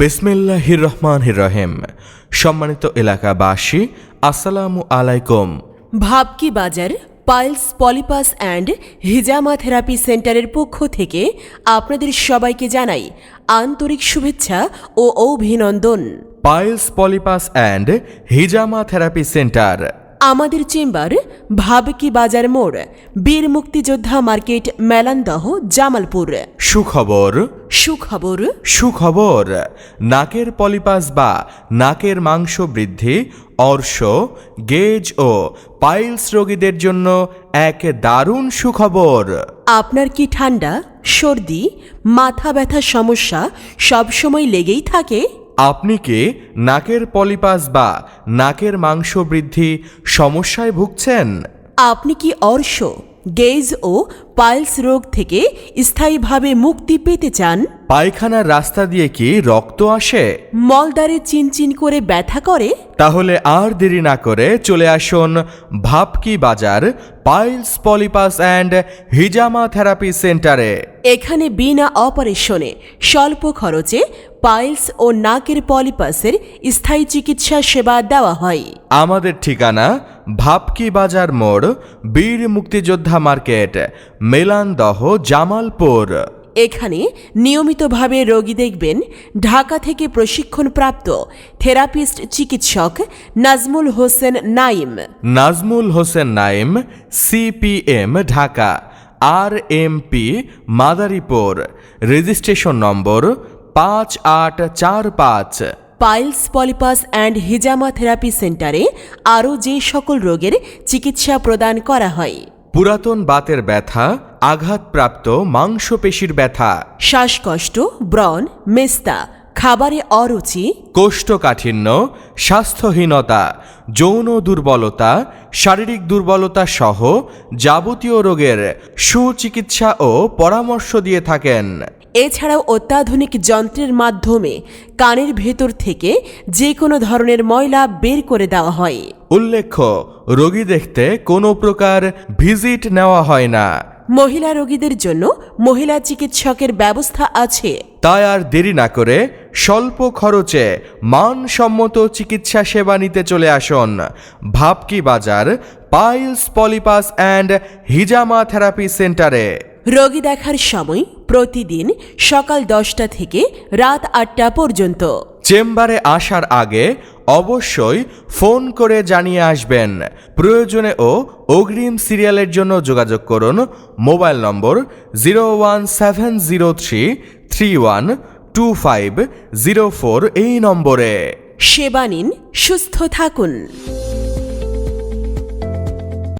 বিসমিল্লাহির রহমানির রহিম। সম্মানিত এলাকাবাসী আসসালামু আলাইকুম। Bhabki Bazar piles polypus and Hijama therapy সেন্টারের পক্ষ থেকে আপনাদের সবাইকে জানাই আন্তরিক শুভেচ্ছা ও অভিনন্দন। Piles polypus and Hijama therapy centre. আমাদের চেম্বার ভাবকি বাজার মোড় বীর মুক্তিযোদ্ধা মার্কেট মেলান্দহ জামালপুর। সুখবর। সুখবর? সুখবর। নাকের পলিপাস বা নাকের মাংস বৃদ্ধি অর্শ গেজ ও পাইলস রোগীদের জন্য এক দারুণ সুখবর। আপনার কি ঠান্ডা সর্দি মাথা ব্যথা সমস্যা সবসময় লেগেই থাকে? আপনি কি নাকের পলিপাস বা নাকের মাংস বৃদ্ধি সমস্যায় ভুগছেন? আপনি কি অর্শ গেজ ও পাইলস রোগ থেকে স্থায়ীভাবে মুক্তি পেতে চান? পায়খানার রাস্তা দিয়ে কি রক্ত আসে? মলদারে চিনচিন করে ব্যথা করে? তাহলে আর দেরি না করে চলে আসুন Bhabki Bazar piles polypus and Hijama therapy সেন্টারে। এখানে বিনা অপারেশনে স্বল্প খরচে পাইলস ও নাকের পলিপাসের স্থায়ী চিকিৎসা সেবা দেওয়া হয়। আমাদের ঠিকানা ভাপকি বাজার মোড় বীর মুক্তিযোদ্ধা মার্কেট মেলানদহ জামালপুর। এখানে নিয়মিতভাবে রোগী দেখবেন ঢাকা থেকে প্রশিক্ষণপ্রাপ্ত থেরাপিস্ট চিকিৎসক Nazmul Hossain Naim. Nazmul Hossain Naim CPM Dhaka. R M P Madaripur. Registration number পাঁচ আট চার পাঁচ। Piles polypus and Hijama therapy সেন্টারে আরও যে সকল রোগের চিকিৎসা প্রদান করা হয়। পুরাতন বাতের ব্যথা আঘাতপ্রাপ্ত মাংসপেশির ব্যথা। শ্বাসকষ্ট ব্রণ মেস্তা খাবারে অরুচি। কোষ্ঠকাঠিন্য স্বাস্থ্যহীনতা যৌন দুর্বলতা শারীরিক দুর্বলতা সহ যাবতীয় রোগের সুচিকিৎসা ও পরামর্শ দিয়ে থাকেন। এছাড়াও অত্যাধুনিক যন্ত্রের মাধ্যমে কানের ভেতর থেকে যে কোনো ধরনের ময়লা বের করে দেওয়া হয়। উল্লেখ্য রোগী দেখতে কোনো প্রকার ভিজিট নেওয়া হয় না। মহিলা রোগীদের জন্য মহিলা চিকিৎসকের ব্যবস্থা আছে। তাই আর দেরি না করে স্বল্প খরচে মানসম্মত চিকিৎসা সেবা নিতে চলে আসুন। Bhabki Bazar piles polypus and Hijama therapy সেন্টারে। রোগী দেখার সময় প্রতিদিন সকাল দশটা থেকে রাত আটটা পর্যন্ত। চেম্বারে আসার আগে অবশ্যই ফোন করে জানিয়ে আসবেন। প্রয়োজনে ও অগ্রিম সিরিয়ালের জন্য যোগাযোগ করুন। Mobile number zero one seven zero three three one two five zero four এই নম্বরে। সেবা নিন সুস্থ থাকুন।